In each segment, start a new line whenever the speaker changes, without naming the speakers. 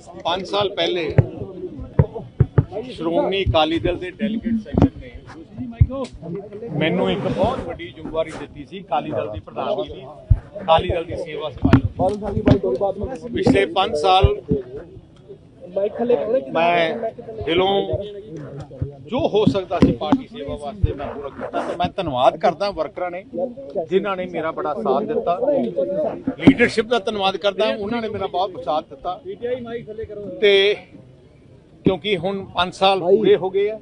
5 ਸਾਲ ਪਹਿਲੇ ਸ਼੍ਰੋਮਣੀ ਅਕਾਲੀ ਦਲ ਦੇ ਡੈਲੀਗੇਟ ਸੈਸ਼ਨ ਨੇ ਮੈਨੂੰ ਇੱਕ ਬਹੁਤ ਵੱਡੀ ਜ਼ਿੰਮੇਵਾਰੀ ਦਿੱਤੀ ਸੀ ਅਕਾਲੀ ਦਲ ਦੀ ਪ੍ਰਧਾਨਗੀ ਦੀ, ਅਕਾਲੀ ਦਲ ਦੀ ਸੇਵਾ ਸੰਭਾਲੀ ਪਿਛਲੇ 5 ਸਾਲ ਮੈਂ ਦਿਲੋਂ ਜੋ ਹੋ ਸਕਦਾ ਸੀ ਪਾਰਟੀ ਸੇਵਾ ਵਾਸਤੇ ਮੈਂ ਪੂਰਾ ਕੀਤਾ ਤੇ ਮੈਂ ਧੰਨਵਾਦ ਕਰਦਾ ਵਰਕਰਾਂ ਨੇ ਜਿਨ੍ਹਾਂ ਨੇ ਮੇਰਾ ਬੜਾ ਸਾਥ ਦਿੱਤਾ। ਲੀਡਰਸ਼ਿਪ ਦਾ ਧੰਨਵਾਦ ਕਰਦਾ, ਉਹਨਾਂ ਨੇ ਮੇਰਾ ਬਹੁਤ ਸਾਥ ਦਿੱਤਾ। ਤੇ ਕਿਉਂਕਿ ਹੁਣ 5 ਸਾਲ ਪੂਰੇ ਹੋ ਗਏ ਆ,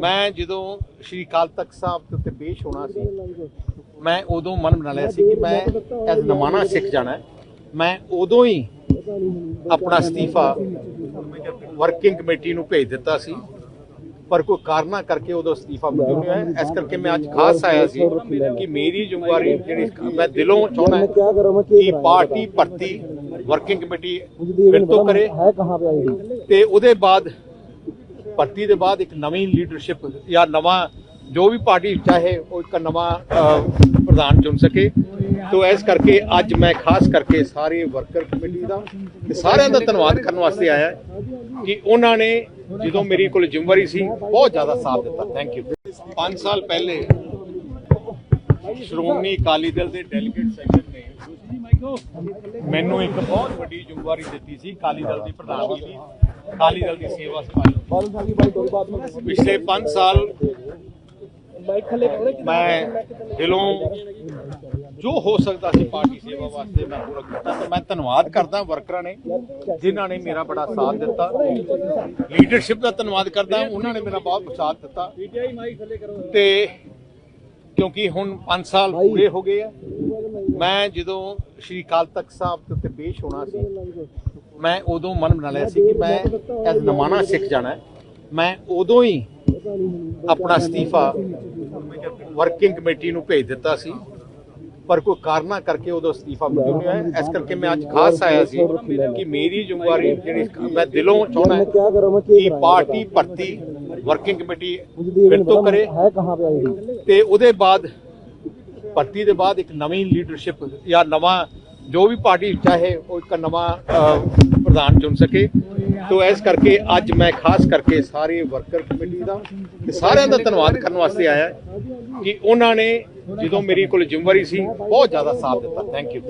ਮੈਂ ਜਦੋਂ ਸ਼੍ਰੀ ਅਕਾਲ ਤਖਤ ਸਾਹਿਬ ਦੇ ਉੱਤੇ ਪੇਸ਼ ਹੋਣਾ ਸੀ, ਮੈਂ ਉਦੋਂ ਮਨ ਬਣਾ ਲਿਆ ਸੀ ਕਿ ਮੈਂ ਐਸ ਨਮਾਣਾ ਸਿੱਖ ਜਾਣਾ ਮੈਂ ਉਦੋਂ ਹੀ ਆਪਣਾ ਅਸਤੀਫਾ ਵਰਕਿੰਗ ਕਮੇਟੀ ਨੂੰ ਭੇਜ ਦਿੱਤਾ ਸੀ। ਪਰ ਕੋਈ ਕਾਰਨਾ ਕਰਕੇ ਉਹਦਾ ਅਸਤੀਫਾ ਮਿਲਿਆ ਹੈ। ਇਸ ਕਰਕੇ ਮੈਂ ਅੱਜ ਖਾਸ ਆਇਆ ਸੀ ਕਿ ਮੇਰੀ ਜ਼ਿੰਮੇਵਾਰੀ ਜਿਹੜੀ ਮੈਂ ਦਿਲੋਂ ਚਾਹੁੰਦਾ ਕਿ ਪਾਰਟੀ ਭਰਤੀ ਵਰਕਿੰਗ ਕਮੇਟੀ ਫਿਰ ਤੋਂ ਕਰੇ। ਤੇ ਉਹਦੇ ਬਾਅਦ, ਭਰਤੀ ਦੇ ਬਾਅਦ ਇੱਕ ਨਵੀਂ ਲੀਡਰਸ਼ਿਪ ਜਾਂ ਨਵਾਂ ਜੋ ਵੀ ਪਾਰਟੀ ਚਾਹੇ ਉਹ ਇੱਕ ਨਵਾਂ ਪ੍ਰਧਾਨ ਚੁਣ ਸਕੇ। ਤੋ ਇਸ ਕਰਕੇ ਅੱਜ ਮੈਂ ਖਾਸ ਕਰਕੇ ਸਾਰੇ ਵਰਕਰ ਕਮੇਟੀ ਦਾ ਤੇ ਸਾਰਿਆਂ ਦਾ ਧੰਨਵਾਦ ਕਰਨ ਵਾਸਤੇ ਆਇਆ ਕਿ ਉਹਨਾਂ ਨੇ ਜਦੋਂ ਮੇਰੀ ਕੋਲ ਜ਼ਿੰਮੇਵਾਰੀ ਸੀ, ਬਹੁਤ ਜ਼ਿਆਦਾ ਸਾਥ ਦਿੱਤਾ। ਥੈਂਕ ਯੂ 5 ਸਾਲ ਪਹਿਲੇ ਸ਼੍ਰੋਮਣੀ ਅਕਾਲੀ ਦਲ ਦੇ ਡੈਲੀਗੇਟ ਸੈਕਸ਼ਨ ਨੇ ਮੈਨੂੰ ਇੱਕ ਬਹੁਤ ਵੱਡੀ ਜ਼ਿੰਮੇਵਾਰੀ ਦਿੱਤੀ ਸੀ, ਅਕਾਲੀ ਦਲ ਦੀ ਪ੍ਰਧਾਨਗੀ ਦੀ ਅਕਾਲੀ ਦਲ ਦੀ ਸੇਵਾ ਸੰਭਾਲ ਪਿਛਲੇ 5 ਸਾਲ ਮੈਂ ਦਿਲੋਂ ਜੋ ਹੋ ਸਕਦਾ ਸੀ ਪਾਰਟੀ ਸੇਵਾ ਵਾਸਤੇ ਮੈਂ ਪੂਰਾ ਕੀਤਾ ਤੇ ਮੈਂ ਧੰਨਵਾਦ ਕਰਦਾ ਵਰਕਰਾਂ ਨੇ ਜਿਨ੍ਹਾਂ ਨੇ ਮੇਰਾ ਬੜਾ ਸਾਥ ਦਿੱਤਾ। ਲੀਡਰਸ਼ਿਪ ਦਾ ਧੰਨਵਾਦ ਕਰਦਾ, ਉਹਨਾਂ ਨੇ ਮੇਰਾ ਬਹੁਤ ਸਾਥ ਦਿੱਤਾ। ਤੇ ਕਿਉਂਕਿ ਹੁਣ 5 ਸਾਲ ਪੂਰੇ ਹੋ ਗਏ ਆ, ਮੈਂ ਜਦੋਂ ਸ਼੍ਰੀ ਅਕਾਲ ਤਖਤ ਸਾਹਿਬ ਦੇ ਉੱਤੇ ਪੇਸ਼ ਹੋਣਾ ਸੀ, ਮੈਂ ਉਦੋਂ ਮਨ ਬਣਾ ਲਿਆ ਸੀ ਕਿ ਮੈਂ ਐਸ ਨਮਾਣਾ ਸਿੱਖ ਜਾਣਾ ਮੈਂ ਉਦੋਂ ਹੀ ਆਪਣਾ ਅਸਤੀਫਾ ਵਰਕਿੰਗ ਕਮੇਟੀ ਨੂੰ ਭੇਜ ਦਿੱਤਾ ਸੀ। ਪਰ ਕੋਈ ਕਾਰਨਾ ਕਰਕੇ ਉਹਦਾ ਅਸਤੀਫਾ ਮਨਜ਼ੂਰ ਨਹੀਂ ਹੋਇਆ ਇਸ ਕਰਕੇ ਮੈਂ ਅੱਜ ਖਾਸ ਆਇਆ ਸੀ ਕਿ ਮੇਰੀ ਜ਼ਿੰਮੇਵਾਰੀ ਜਿਹੜੀ ਮੈਂ ਦਿਲੋਂ ਚਾਹੁੰਦਾ ਕਿ ਪਾਰਟੀ ਭਰਤੀ ਵਰਕਿੰਗ ਕਮੇਟੀ ਫਿਰ ਤੋਂ ਕਰੇ। ਤੇ ਉਹਦੇ ਬਾਅਦ ਭਰਤੀ ਦੇ ਬਾਅਦ ਇੱਕ ਨਵੀਂ ਲੀਡਰਸ਼ਿਪ ਜਾਂ ਨਵਾਂ ਜੋ ਵੀ ਪਾਰਟੀ ਚਾਹੇ ਉਹ ਇੱਕ ਨਵਾਂ ਪ੍ਰਧਾਨ ਚੁਣ ਸਕੇ। ਤੋ ਇਸ ਕਰਕੇ ਅੱਜ ਮੈਂ ਖਾਸ ਕਰਕੇ ਸਾਰੇ ਵਰਕਰ ਕਮੇਟੀ ਦਾ ਤੇ ਸਾਰਿਆਂ ਦਾ ਧੰਨਵਾਦ ਕਰਨ ਵਾਸਤੇ ਆਇਆ ਕਿ ਉਹਨਾਂ ਨੇ ਜਦੋਂ ਮੇਰੀ ਕੋਲ ਜ਼ਿੰਮੇਵਾਰੀ ਸੀ, ਬਹੁਤ ਜ਼ਿਆਦਾ ਸਾਥ ਦਿੱਤਾ। Thank you